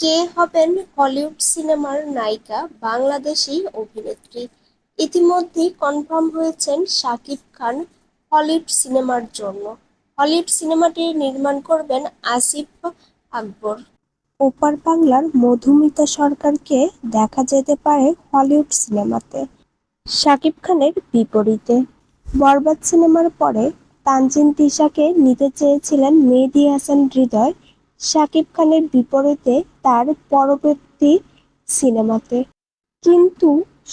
কে হবেন হলিউড সিনেমার নায়িকা, বাংলাদেশি অভিনেত্রী? ইতিমধ্যেই কনফার্ম হয়েছেন শাকিব খান হলিউড সিনেমার জন্য। হলিউড সিনেমাটি নির্মাণ করবেন আসিফ আকবর। ওপার বাংলার মধুমিতা সরকারকে দেখা যেতে পারে হলিউড সিনেমাতে। শাকিব খানের বিপরীতে। বরবাদ সিনেমার পরে তানজিন তিশাকে নিতে চেয়েছিলেন মেহেদী হাসান হৃদয়। শাকিব খানের বিপরীতে তার পরবর্তী সিনেমাতে। কিন্তু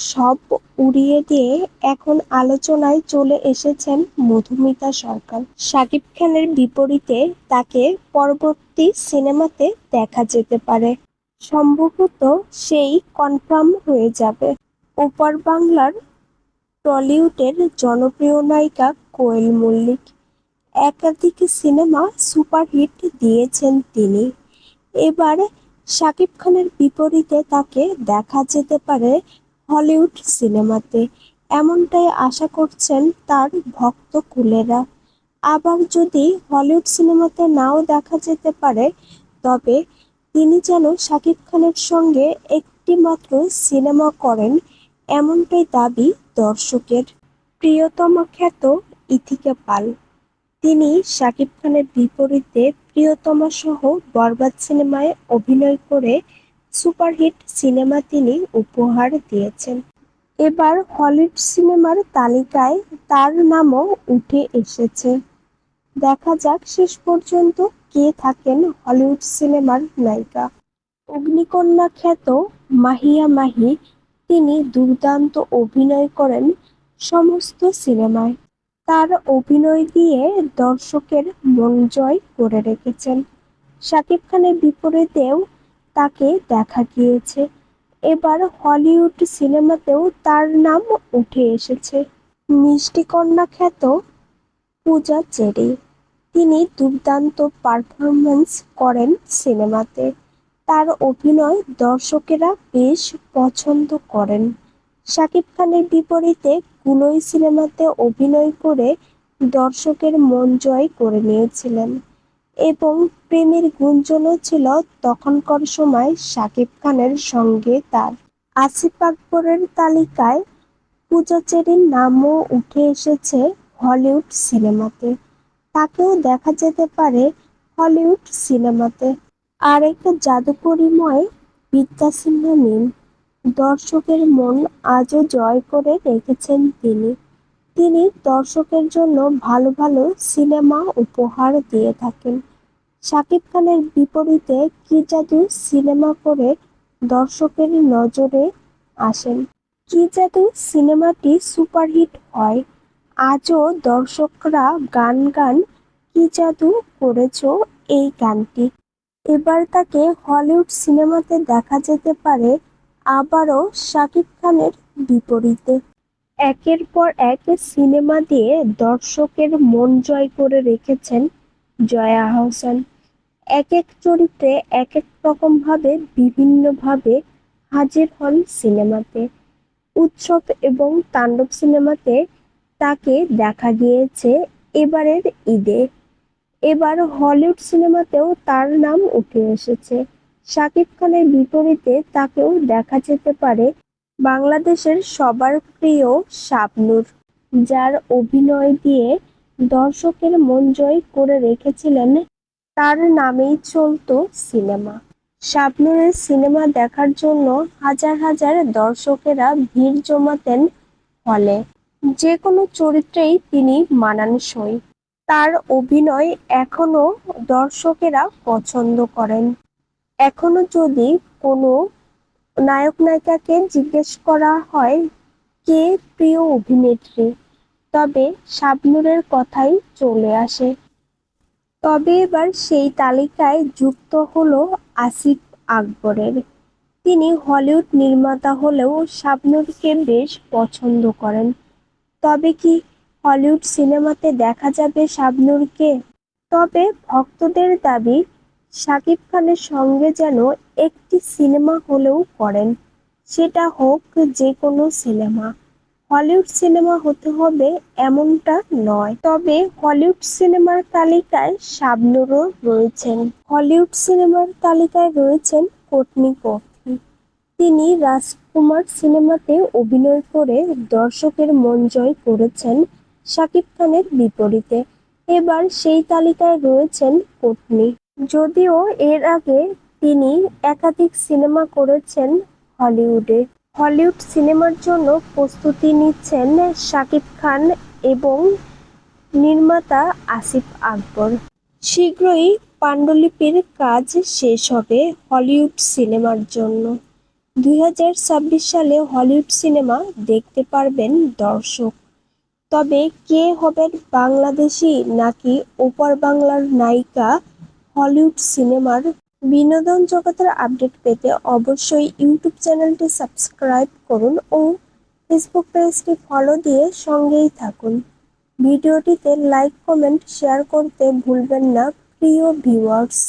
সব উড়িয়ে দিয়ে এখন আলোচনায় চলে এসেছেন মধুমিতা সরকার। শাকিব খানের বিপরীতে তাকে পরবর্তী সিনেমাতে দেখা যেতে পারে। সম্ভবত সেই কনফার্ম হয়ে যাবে। ওপার বাংলার টলিউডের জনপ্রিয় নায়িকা কোয়েল মল্লিক। একাধিক সিনেমা সুপারহিট দিয়েছেন তিনি। এবার শাকিব খানের বিপরীতে তাকে দেখা যেতে পারে হলিউড সিনেমাতে। এমনটাই আশা করছেন তার ভক্ত কুলেরা। আবার যদি হলিউড সিনেমাতে নাও দেখা যেতে পারে, তবে তিনি যেন শাকিব খানের সঙ্গে একটি মাত্র সিনেমা করেন, এমনটাই দাবি দর্শকের। প্রিয়তমা খ্যাত ইথিকা পাল। তিনি শাকিব খানের বিপরীতে প্রিয়তমা সহ বরবাদ সিনেমায় অভিনয় করে সুপারহিট সিনেমা তিনি উপহার দিয়েছেন। এবার হলিউড সিনেমার তালিকায় তার নামও উঠে এসেছে। দেখা যাক শেষ পর্যন্ত কে থাকেন হলিউড সিনেমার নায়িকা। অগ্নিকন্যা খ্যাত মাহিয়া মাহি তিনি দুর্দান্ত অভিনয় করেন সমস্ত সিনেমায়। তার অভিনয় দিয়ে দর্শকের মন জয় করে রেখেছেন। শাকিব খানের বিপরীতেও তাকে দেখা গিয়েছে। এবার হলিউড সিনেমাতেও তার নাম উঠে এসেছে। মিষ্টি কন্যা খ্যাত পূজা চেরি। তিনি দুর্দান্ত পারফরমেন্স করেন সিনেমাতে। তার অভিনয় দর্শকেরা বেশ পছন্দ করেন। শাকিব খানের বিপরীতে কুলই সিনেমাতে অভিনয় করে দর্শকের মন জয় করে নিয়েছিলেন। এবং প্রেমের গুঞ্জনও ছিল তখনকার সময় শাকিব খানের সঙ্গে তার। আসিফ আকবরের তালিকায় পূজা চেরির নামও উঠে এসেছে হলিউড সিনেমাতে। তাকেও দেখা যেতে পারে হলিউড সিনেমাতে। আরেক জাদুকরীময় বিদ্যা সিংহ মিম। দর্শকের মন আজও জয় করে রেখেছেন তিনি। তিনি দর্শকের জন্য ভালো ভালো সিনেমা উপহার দিয়ে থাকেন। শাকিব খানের বিপরীতে কি জাদু সিনেমা করে দর্শকের নজরে আসেন? কি জাদু সিনেমাটি সুপারহিট হয়? আজও দর্শকরা গান গান, কি জাদু করেছ এই গানটি? এবার তাকে হলিউড সিনেমাতে দেখা যেতে পারে আবারও শাকিব খানের বিপরীতে। একের পর এক সিনেমা দিয়ে দর্শকের মন জয় করে রেখেছেন জয়া আহসান। এক এক চরিত্রে এক এক রকমভাবে, বিভিন্নভাবে হাজির হন সিনেমাতে। উৎসব এবং তাণ্ডব সিনেমাতে তাকে দেখা গিয়েছে এবারের ঈদে। এবার হলিউড সিনেমাতেও তার নাম উঠে এসেছে। শাকিব খানের বিপরীতে তাকেও দেখা যেতে পারে বাংলাদেশের সবার প্রিয় শাবনূর, যার অভিনয় দিয়ে দর্শকের মন জয় করে রেখেছিলেন তার নামেই চলতো সিনেমা। শাবনূরের সিনেমা দেখার জন্য হাজার হাজার দর্শকেরা ভিড় জমাতেন হলে। যে কোনো চরিত্রেই তিনি মানানসই। তার অভিনয় এখনও দর্শকেরা পছন্দ করেন। এখনও যদি কোনো নায়ক নায়িকাকে জিজ্ঞেস করা হয়, কে প্রিয় অভিনেত্রী? তবে শাবনূরের কথাই চলে আসে। তবে এবার সেই তালিকায় যুক্ত হলো আসিফ আকবরের। তিনি হলিউড নির্মাতা হলেও শাবনূরকে বেশ পছন্দ করেন। তবে কি হলিউড সিনেমাতে দেখা যাবে শাবনূরকে? তবে ভক্তদের দাবি শাকিব খানের সঙ্গে যেন একটি সিনেমা হলেও করেন। সেটা হোক যে কোনো সিনেমা। হলিউড সিনেমা হতে হবে এমনটা নয়। তবে হলিউড সিনেমার তালিকায় শাবনূরও রয়েছেন। হলিউড সিনেমার তালিকায় রয়েছেন কোটনি কফি তিনি রাজকুমার সিনেমাতে অভিনয় করে দর্শকের মন জয় করেছেন শাকিব খানের বিপরীতে। এবার সেই তালিকায় রয়েছেন কোটনি। যদিও এর আগে তিনি একাধিক সিনেমা করেছেন হলিউডে। হলিউড সিনেমার জন্য প্রস্তুতি নিচ্ছেন শাকিব খান এবং নির্মাতা আসিফ আকবর। শীঘ্রই পাণ্ডুলিপির কাজ শেষ হবে হলিউড সিনেমার জন্য। দুই হাজার ছাব্বিশ সালে হলিউড সিনেমা দেখতে পারবেন দর্শক। তবে কে হবেন বাংলাদেশি নাকি ওপার বাংলার নায়িকা হলিউড সিনেমার বিনোদন জগতের আপডেট পেতে অবশ্যই ইউটিউব চ্যানেলটি সাবস্ক্রাইব করুন ও ফেসবুক পেজটি ফলো দিয়ে সঙ্গেই থাকুন। ভিডিওটিতে লাইক, কমেন্ট, শেয়ার করতে ভুলবেন না, প্রিয় ভিউয়ার্স।